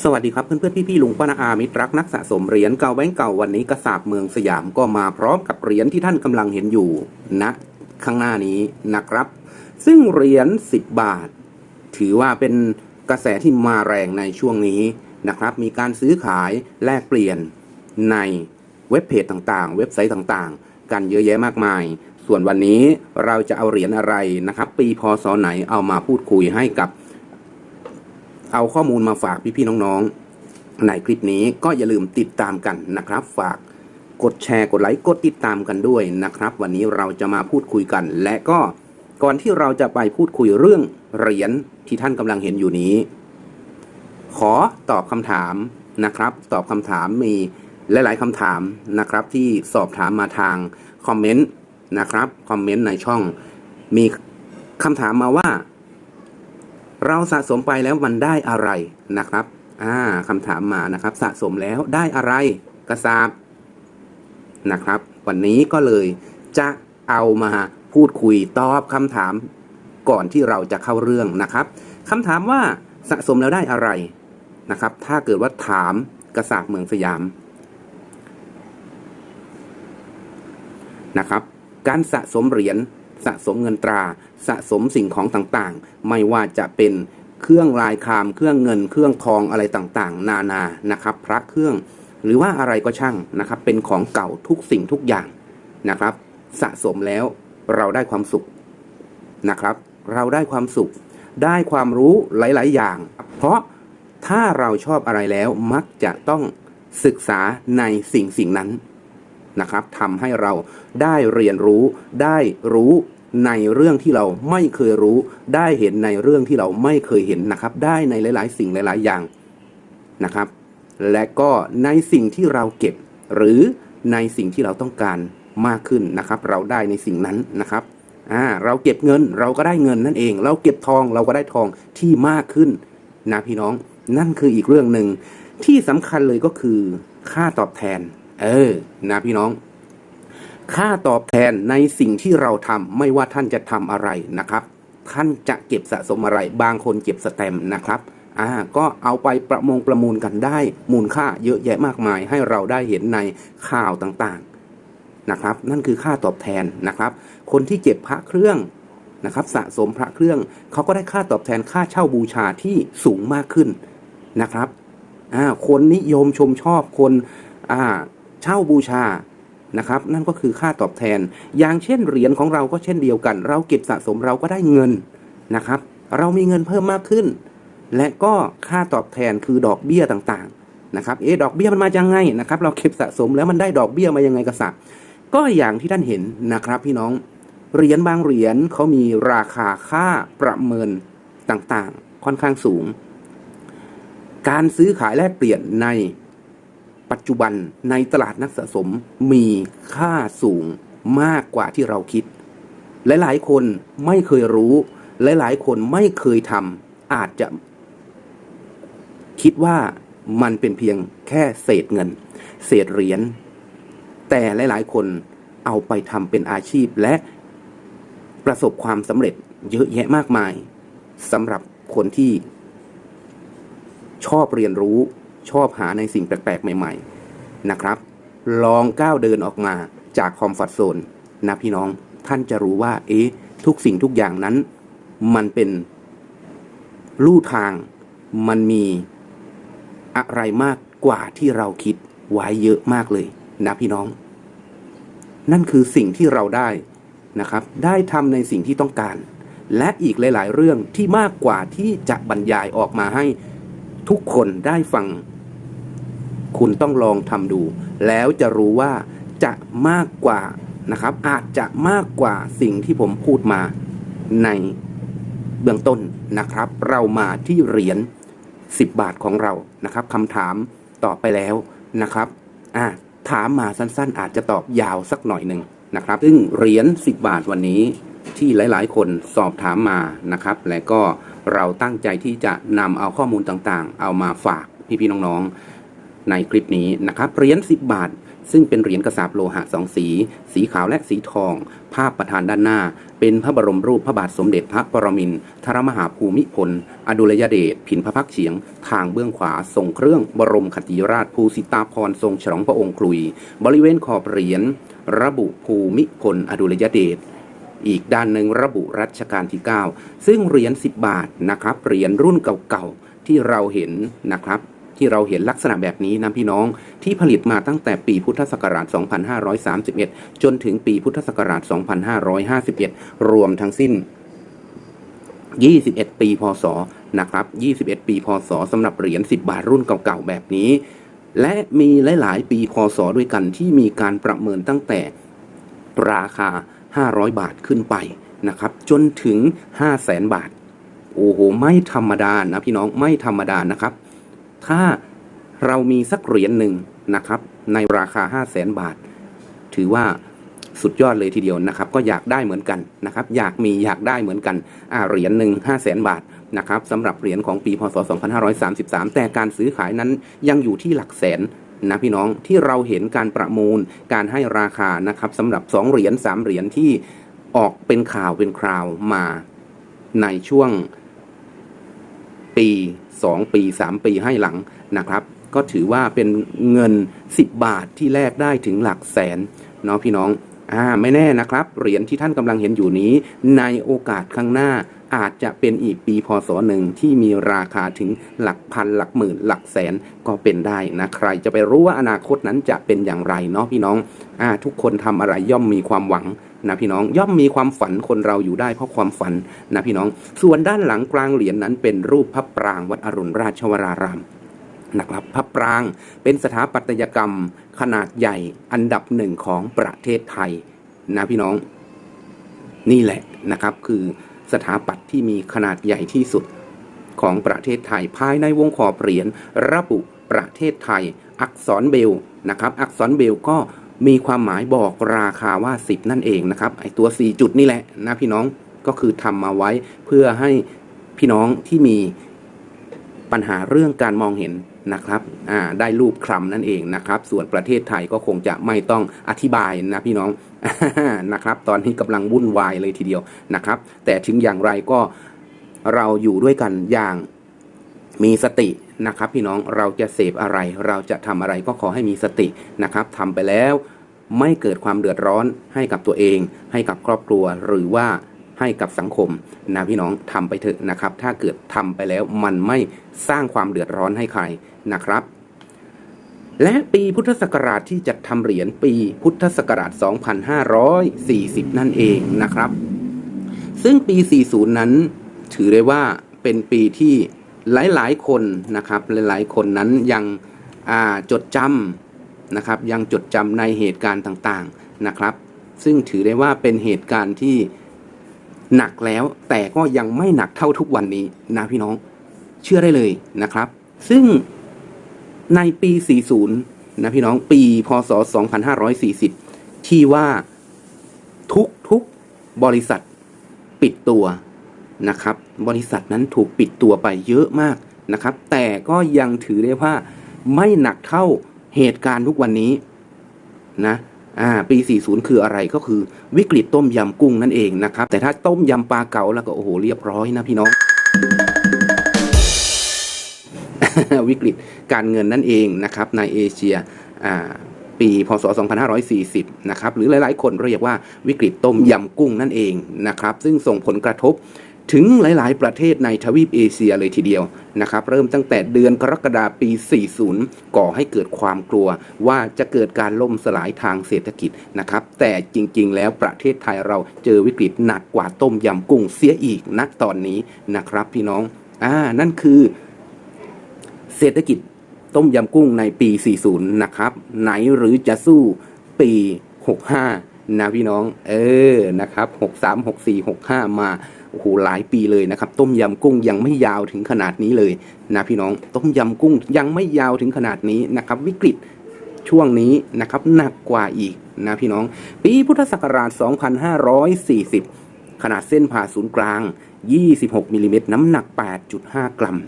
สวัสดีครับเพื่อนๆพี่ๆลุงป้านาอามิตรรักนักสะสมเหรียญเก่าแบงก์เก่าวันนี้กระสาบเมืองสยามก็มาพร้อมกับเหรียญที่ท่านกำลังเห็นอยู่ณข้างหน้านี้นะครับ ซึ่งเหรียญ10 บาท ถือว่าเป็นกระแสที่มาแรงในช่วงนี้นะครับ มีการซื้อขายแลกเปลี่ยนในเว็บเพจต่างๆ เว็บไซต์ต่างๆ กันเยอะแยะมากมาย ส่วนวันนี้เราจะเอาเหรียญอะไรนะครับ ปีพศไหนเอามาพูดคุยให้กับ เอาข้อมูลมาฝากพี่ๆน้องๆ ในคลิปนี้ก็อย่าลืมติดตามกันนะครับ ฝากกดแชร์กดไลค์กดติดตามกันด้วยนะครับ วันนี้เราจะมาพูดคุยกัน และก็ก่อนที่เราจะไปพูดคุยเรื่องเหรียญที่ท่านกำลังเห็นอยู่นี้ ขอตอบคำถามนะครับ ตอบคำถามมีหลาย ๆคำถามนะครับ ที่สอบถามมาทางคอมเมนต์นะครับคอมเมนต์ในช่องมีคำถามมาว่า เราสะสมไปแล้วมันได้อะไรนะครับอ่าคำถามมานะครับ สะสมแล้วได้อะไรกระซาบนะครับ วันนี้ก็เลยจะเอามาพูดคุยตอบคำถามก่อนที่เราจะเข้าเรื่องนะครับคำถามว่าสะสมแล้วได้อะไรนะครับ ถ้าเกิดว่าถามกระสาบเมืองสยามนะครับ การสะสมเหรียญ สะสมเงินตรา สะสมสิ่งของต่างๆ ไม่ว่าจะเป็นเครื่องลายคาม เครื่องเงิน เครื่องทองอะไรต่างๆ นานานะครับ พระเครื่อง หรือว่าอะไรก็ช่างนะครับ เป็นของเก่าทุกสิ่งทุกอย่างนะครับ สะสมแล้วเราได้ความสุขนะครับ เราได้ความสุข ได้ความรู้หลาย ๆ อย่าง เพราะถ้าเราชอบอะไรแล้วมักจะต้องศึกษาในสิ่งสิ่งนั้น นะครับทำให้เราได้เรียนรู้ได้รู้ในเรื่องที่เราไม่เคยรู้ ได้เห็นในเรื่องที่เราไม่เคยเห็นนะครับ ได้ในหลาย ๆ สิ่งหลาย ๆ อย่างนะครับ และก็ในสิ่งที่เราเก็บ หรือในสิ่งที่เราต้องการมากขึ้นนะครับ เราได้ในสิ่งนั้นนะครับอ่าเราเก็บเงินเราก็ได้เงินนั่นเอง เราเก็บทองเราก็ได้ทองที่มากขึ้นนะพี่น้องนั่นคืออีกเรื่องหนึ่งที่สำคัญเลยก็คือค่าตอบแทน เออ นะพี่น้อง ค่าตอบแทนในสิ่งที่เราทำไม่ว่าท่านจะทำอะไรนะครับ ท่านจะเก็บสะสมอะไร บางคนเก็บสแตมนะครับอ่าก็เอาไปประมงประมูลกันได้ มูลค่าเยอะแยะมากมาย ให้เราได้เห็นในข่าวต่างๆนะครับ นั่นคือค่าตอบแทนนะครับ คนที่เก็บพระเครื่องนะครับ สะสมพระเครื่องเขาก็ได้ค่าตอบแทนค่าเช่าบูชาที่สูงมากขึ้นนะครับอ่าคนนิยมชมชอบคนอ่า เช่าบูชานะครับ นั่นก็คือค่าตอบแทน อย่างเช่นเหรียญของเราก็เช่นเดียวกัน เราเก็บสะสมเราก็ได้เงินนะครับ เรามีเงินเพิ่มมากขึ้น และก็ค่าตอบแทนคือดอกเบี้ยต่างๆนะครับเอ๊ดอกเบี้ยมันมายังไงนะครับ เราเก็บสะสมแล้วมันได้ดอกเบี้ยมายังไงกษัตริย์ก็อย่างที่ท่านเห็นนะครับ พี่น้องเหรียญบางเหรียญเขามีราคาค่าประเมินต่างๆ ค่อนข้างสูง การซื้อขายแลกเปลี่ยนใน ปัจจุบันในตลาดนักสะสมมีค่าสูงมากกว่าที่เราคิด หลายๆ คนไม่เคยรู้ หลายๆ คนไม่เคยทำอาจจะ คิดว่ามันเป็นเพียงแค่เศษเงิน เศษเหรียญแต่หลายๆ คนเอาไปทำเป็นอาชีพและประสบความสำเร็จเยอะแยะมากมายสำหรับคนที่ชอบเรียนรู้ ชอบหาในสิ่งแปลกๆ ใหม่ ๆ นะครับ ลองก้าวเดินออกมาจากคอมฟอร์ทโซนนะพี่น้องท่านจะรู้ว่า เอ๊ะ ทุกสิ่งทุกอย่างนั้น มันเป็นลู่ทาง มันมีอะไรมากกว่าที่เราคิดไว้เยอะมากเลยนะพี่น้อง นั่นคือสิ่งที่เราได้นะครับ ได้ทำในสิ่งที่ต้องการ และอีกหลาย ๆ เรื่องที่มากกว่าที่จะบรรยายออกมาให้ทุกคนได้ฟัง คุณต้องลองทำดู แล้วจะรู้ว่าจะมากกว่านะครับ อาจจะมากกว่าสิ่งที่ผมพูดมาในเบื้องต้นนะครับ เรามาที่เหรียญ10 บาทของเรานะครับคำถามตอบไปแล้วนะครับอะถามมาสั้นๆ อาจจะตอบยาวสักหน่อยหนึ่งนะครับ ซึ่งเหรียญ10 บาทวันนี้ที่หลายๆ คนสอบถามมานะครับ และก็เราตั้งใจที่จะนำเอาข้อมูลต่างๆ เอามาฝากพี่ๆน้องๆ ในคลิปนี้นะครับเหรียญ10 บาท ซึ่งเป็นเหรียญกระสาบโลหะสองสี สีขาวและสีทอง ภาพประธานด้านหน้า เป็นพระบรมรูปพระบาทสมเด็จพระปรมินทรมหาภูมิพล อดุลยเดชผินพระพักเฉียง ทางเบื้องขวาทรงเครื่องบรมคติราชภูสิตาพรทรงฉลองพระองค์คลุย บริเวณขอบเหรียญระบุภูมิพล อดุลยเดชอีกด้านหนึ่งระบุรัชกาลที่ 9 ซึ่งเหรียญ10 บาทนะครับเหรียญรุ่นเก่าๆที่เราเห็นนะครับ ที่เราเห็นลักษณะแบบนี้นะพี่น้องที่ผลิตมาตั้งแต่ปีพุทธศักราช 2531 จนถึงปีพุทธศักราช 2551 รวมทั้งสิ้น 21 ปีพศนะครับ 21 ปีพศสำหรับเหรียญ 10 บาทรุ่นเก่าๆ แบบนี้ และมีหลาย ๆ ปีพศด้วยกันที่มีการประเมินตั้งแต่ราคา 500 บาทขึ้นไปนะครับ จนถึง 5 0 0แสนบาท โอ้โห ไม่ธรรมดานะพี่น้องไม่ธรรมดานะครับ ถ้าเรามีสักเหรียญหนึ่งนะครับ ในราคา 5 0 0แสนบาท ถือว่าสุดยอดเลยทีเดียวนะครับ ก็อยากได้เหมือนกันนะครับ อยากมีอยากได้เหมือนกันอ่าเหรียญหนึ่ง5 0 0แสนบาทนะครับสำหรับเหรียญของปีพศ 2533 แต่การซื้อขายนั้นยังอยู่ที่หลักแสนนะพี่น้องที่เราเห็นการประมูลการให้ราคานะครับสำหรับ 2 เหรียญ3เหรียญที่ออกเป็นข่าวเป็นคราวมาในช่วง ปี 2 ปี 3 ปีให้หลังนะครับ ก็ถือว่าเป็นเงิน 10 บาทที่แลกได้ถึงหลักแสนเนาะพี่น้องอ่าไม่แน่นะครับ เหรียญที่ท่านกำลังเห็นอยู่นี้ในโอกาสข้างหน้า อาจจะเป็นอีกปีพศหนึ่งที่มีราคาถึงหลักพันหลักหมื่นหลักแสนก็เป็นได้นะใครจะไปรู้ว่าอนาคตนั้นจะเป็นอย่างไรเนาะพี่น้องอทุกคนทำอะไรย่อมมีความหวังนะพี่น้องย่อมมีความฝันคนเราอยู่ได้เพราะความฝันนะพี่น้อง ส่วนด้านหลังกลางเหรียญนั้นเป็นรูปพระปรางวัดอรุณราชวรารามนะครับพระปรางเป็นสถาปัตยกรรมขนาดใหญ่อันดับหนึ่งของประเทศไทยนะพี่น้อง นี่แหละนะครับคือ สถาปัตย์ที่มีขนาดใหญ่ที่สุด ของประเทศไทยภายในวงขอบเหรียญระบุประเทศไทย อักษรเบลนะครับอักษรเบลก็มีความหมายบอกราคาว่า 10 นั่นเองนะครับไอตัว 4 จุดนี่แหละนะพี่น้องก็คือทำมาไว้เพื่อให้พี่น้องที่มีปัญหาเรื่องการมองเห็น นะครับได้รูปคลำนั่นเองนะครับ ส่วนประเทศไทยก็คงจะไม่ต้องอธิบายนะพี่น้องนะครับ ตอนนี้กำลังวุ่นวายเลยทีเดียวนะครับ แต่ถึงอย่างไรก็เราอยู่ด้วยกันอย่างมีสตินะครับ พี่น้องเราจะเสพอะไร เราจะทำอะไรก็ขอให้มีสตินะครับทำไปแล้วไม่เกิดความเดือดร้อนให้กับตัวเอง ให้กับครอบครัวหรือว่า ให้กับสังคมนะพี่น้องทำไปเถอะนะครับ ถ้าเกิดทำไปแล้วมันไม่สร้างความเดือดร้อนให้ใครนะครับ และปีพุทธศักราชที่จะทำเหรียญปีพุทธศักราช 2540 นั่นเองนะครับ ซึ่งปี 40 นั้นถือได้ว่าเป็นปีที่หลายๆ คนนะครับ หลายๆ คนนั้นยังจดจำนะครับ ยังจดจำในเหตุการณ์ต่างๆนะครับ ซึ่งถือได้ว่าเป็นเหตุการณ์ที่ หนักแล้วแต่ก็ยังไม่หนักเท่าทุกวันนี้นะพี่น้องเชื่อได้เลยนะครับ ซึ่งในปี 40 นะพี่น้องปีพศ 2540 ที่ว่าทุกทุกบริษัทปิดตัวนะครับ บริษัทนั้นถูกปิดตัวไปเยอะมากนะครับ แต่ก็ยังถือได้ว่าไม่หนักเท่าเหตุการณ์ทุกวันนี้นะ อ่าปี 40 คืออะไรก็คือวิกฤตต้มยำกุ้งนั่นเองนะครับ แต่ถ้าต้มยำปลาเก๋าแล้วก็โอ้โหเรียบร้อยนะพี่น้อง วิกฤตการเงินนั่นเองนะครับในเอเชียอ่าปีพศ 2540 นะครับ หรือหลาย ๆ คนเรียกว่าวิกฤตต้มยำกุ้งนั่นเองนะครับ ซึ่งส่งผลกระทบ ถึงหลาย ๆ ประเทศในทวีปเอเชียเลยทีเดียวนะครับเริ่มตั้งแต่เดือนกรกฎาปี 40 ก่อให้เกิดความกลัวว่าจะเกิดการล่มสลายทางเศรษฐกิจนะครับแต่จริง ๆ แล้วประเทศไทยเราเจอวิกฤตหนักกว่าต้มยำกุ้งเสียอีกณตอนนี้นะครับพี่น้องอ่านั่นคือ เศรษฐกิจต้มยำกุ้งในปี 40 นะครับไหนหรือจะสู้ปี 65 นะพี่น้อง เออนะครับ 63 64 65 มา โอ้โหหลายปีเลยนะครับ ต้มยำกุ้งยังไม่ยาวถึงขนาดนี้เลยนะพี่น้องต้มยำกุ้งยังไม่ยาวถึงขนาดนี้นะครับ วิกฤตช่วงนี้นะครับหนักกว่าอีกนะพี่น้อง ปีพุทธศักราช 2540 ขนาดเส้นผ่าศูนย์กลาง 26มิลลิเมตรน้ำหนัก 8.5 กรัม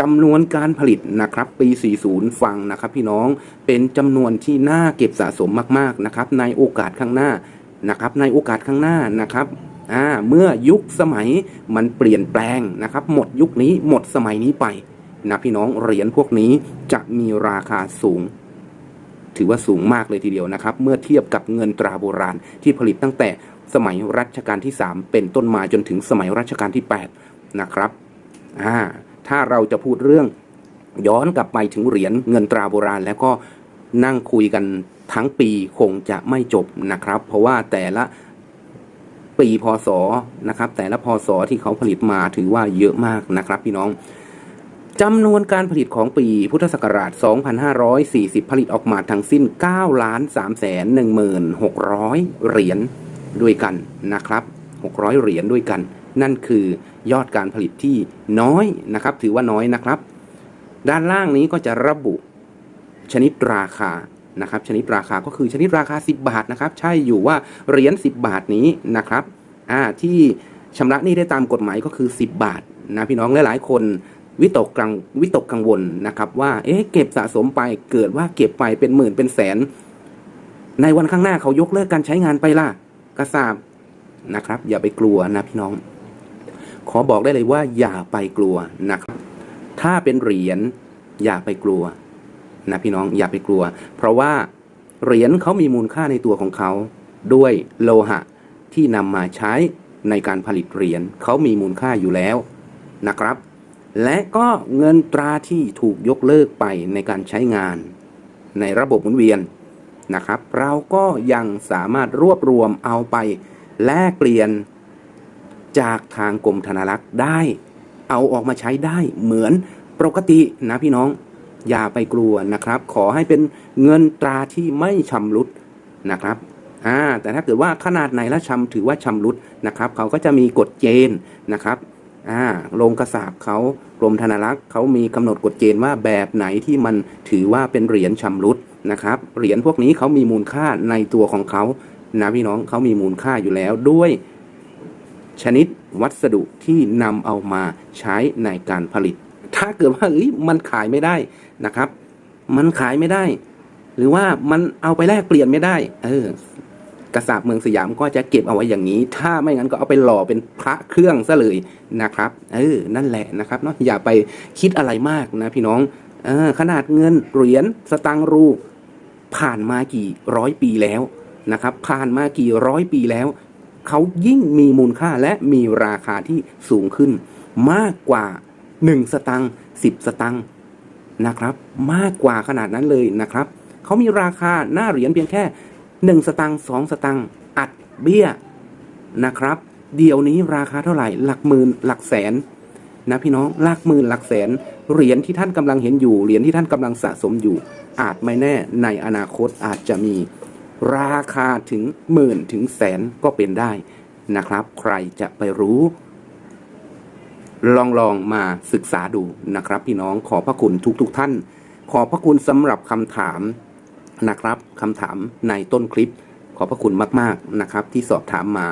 จำนวนการผลิตนะครับ ปี 40 ฟังนะครับ พี่น้องเป็นจำนวนที่น่าเก็บสะสมมาก ๆ นะครับ ในโอกาสข้างหน้านะครับ ในโอกาสข้างหน้านะครับ อ่าเมื่อยุคสมัยมันเปลี่ยนแปลงนะครับ หมดยุคนี้หมดสมัยนี้ไปนะพี่น้องเหรียญพวกนี้จะมีราคาสูง ถือว่าสูงมากเลยทีเดียวนะครับ เมื่อเทียบกับเงินตราโบราณที่ผลิตตั้งแต่สมัยรัชกาลที่ 3 เป็นต้นมาจนถึงสมัยรัชกาลที่ 8 นะครับอ่าถ้าเราจะพูดเรื่องย้อนกลับไปถึงเหรียญเงินตราโบราณ แล้วก็นั่งคุยกันทั้งปีคงจะไม่จบนะครับ เพราะว่าแต่ละ ปีพศนะครับ แต่ละพศที่เขาผลิตมาถือว่าเยอะมากนะครับ พี่น้องจำนวนการผลิตของปีพุทธศักราช 2540 ผลิตออกมาทั้งสิ้น 9 ล้าน3แสน1600 เหรียญด้วยกันนะครับ 600 เหรียญด้วยกัน นั่นคือยอดการผลิตที่น้อยนะครับ ถือว่าน้อยนะครับ ด้านล่างนี้ก็จะระบุชนิดราคา นะครับชนิดราคาก็คือชนิดราคา 10 บาทนะครับใช่อยู่ว่าเหรียญ10 บาทนี้นะครับอ่าที่ชำระหนี้ได้ตามกฎหมายก็คือ 10 บาทนะพี่น้องหลายๆคนวิตกกังวิตกกังวลนะครับว่าเอ๊ะเก็บสะสมไปเกิดว่าเก็บไปเป็นหมื่นเป็นแสน ในวันข้างหน้าเขายกเลิกการใช้งานไปล่ะกระสาบนะครับ อย่าไปกลัวนะพี่น้อง ขอบอกได้เลยว่าอย่าไปกลัวนะครับ ถ้าเป็นเหรียญอย่าไปกลัว นะพี่น้องอย่าไปกลัว เพราะว่าเหรียญเขามีมูลค่าในตัวของเขา ด้วยโลหะที่นำมาใช้ในการผลิตเหรียญเขามีมูลค่าอยู่แล้วนะครับ และก็เงินตราที่ถูกยกเลิกไปในการใช้งาน ในระบบหมุนเวียนนะครับ เราก็ยังสามารถรวบรวมเอาไปแลกเปลี่ยนจากทางกรมธนารักษ์ได้ เอาออกมาใช้ได้เหมือนปกตินะพี่น้อง อย่าไปกลัวนะครับ ขอให้เป็นเงินตราที่ไม่ชำรุดนะครับอ่าแต่ถ้าเกิดว่าขนาดไหนแล้วชำถือว่าชำรุดนะครับ เขาก็จะมีกฎเกณฑ์นะครับอ่าโรงกระสาบเขากรมธนารักษ์เขามีกำหนดกฎเกณฑ์ว่าแบบไหนที่มันถือว่าเป็นเหรียญชำรุดนะครับ เหรียญพวกนี้เขามีมูลค่าในตัวของเขานะพี่น้องเขามีมูลค่าอยู่แล้วด้วย ชนิดวัสดุที่นำเอามาใช้ในการผลิต ถ้าเกิดว่าเอ้ยมันขายไม่ได้นะครับ มันขายไม่ได้ หรือว่ามันเอาไปแลกเปลี่ยนไม่ได้ เออกระสาบเมืองสยามก็จะเก็บเอาไว้อย่างนี้ ถ้าไม่งั้นก็เอาไปหล่อเป็นพระเครื่องซะเลยนะครับ เออ นั่นแหละนะครับเนาะอย่าไปคิดอะไรมากนะพี่น้องเออขนาดเงินเหรียญสตังค์รู ผ่านมากี่ร้อยปีแล้วนะครับ ผ่านมากี่ร้อยปีแล้ว เขายิ่งมีมูลค่าและมีราคาที่สูงขึ้น มากกว่า 1 สตังค์10 สตังค์นะครับ มากกว่าขนาดนั้นเลยนะครับเขามีราคาหน้าเหรียญเพียงแค่ 1 สตังค์2สตังค์อัดเบี้ยนะครับ เดี๋ยวนี้ราคาเท่าไหร่หลักหมื่นหลักแสนนะพี่น้องหลักหมื่นหลักแสนเหรียญที่ท่านกำลังเห็นอยู่เหรียญที่ท่านกำลังสะสมอยู่ อาจไม่แน่ในอนาคตอาจจะมีราคาถึงหมื่นถึงแสนก็เป็นได้นะครับ ใครจะไปรู้ ลองลองมาศึกษาดูนะครับ พี่น้องขอพระคุณทุกทุกๆท่าน ขอพระคุณสำหรับคำถามนะครับคำถามในต้นคลิป ขอพระคุณมากๆนะครับ ที่สอบถามมา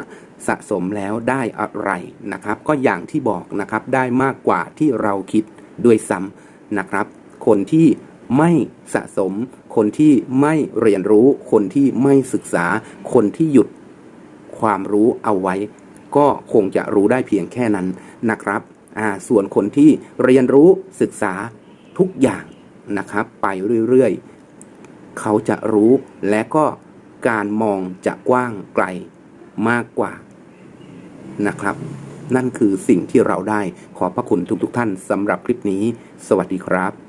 สะสมแล้วได้อะไรนะครับ ก็อย่างที่บอกนะครับได้มากกว่าที่เราคิดด้วยซ้ำนะครับ คนที่ไม่สะสม คนที่ไม่เรียนรู้ คนที่ไม่ศึกษา คนที่หยุดความรู้เอาไว้ ก็คงจะรู้ได้เพียงแค่นั้นนะครับ อ่าส่วนคนที่เรียนรู้ศึกษาทุกอย่างนะครับ ไปเรื่อยๆ เขาจะรู้และก็การมองจะกว้างไกลมากกว่านะครับ นั่นคือสิ่งที่เราได้ขอบพระคุณทุกๆทท่านสำหรับคลิปนี้ สวัสดีครับ